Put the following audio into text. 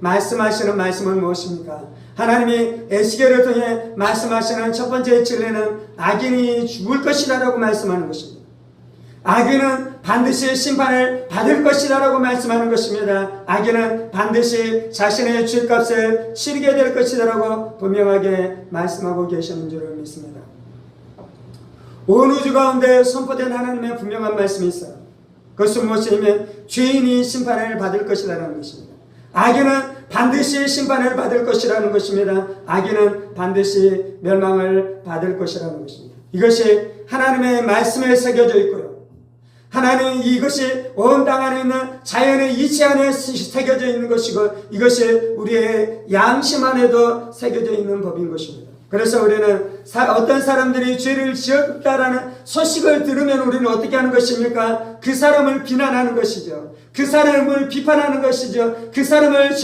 말씀하시는 말씀은 무엇입니까? 하나님이 에스겔을 통해 말씀하시는 첫 번째 진리는 악인이 죽을 것이다 라고 말씀하는 것입니다. 악인은 반드시 심판을 받을 것이다 라고 말씀하는 것입니다. 악인은 반드시 자신의 죄값을 치르게 될 것이다 라고 분명하게 말씀하고 계시는 줄을 믿습니다. 온 우주 가운데 선포된 하나님의 분명한 말씀이 있어요. 그것은 무엇이냐면 죄인이 심판을 받을 것이라는 것입니다. 악인은 반드시 심판을 받을 것이라는 것입니다. 악인은 반드시 멸망을 받을 것이라는 것입니다. 이것이 하나님의 말씀에 새겨져 있고요. 하나님 이것이 온 땅 안에 있는 자연의 이치 안에 새겨져 있는 것이고 이것이 우리의 양심 안에도 새겨져 있는 법인 것입니다. 그래서 우리는 사- 어떤 사람들이 죄를 지었다라는 소식을 들으면 우리는 어떻게 하는 것입니까? 그 사람을 비난하는 것이죠. 그 사람을 비판하는 것이죠. 그 사람을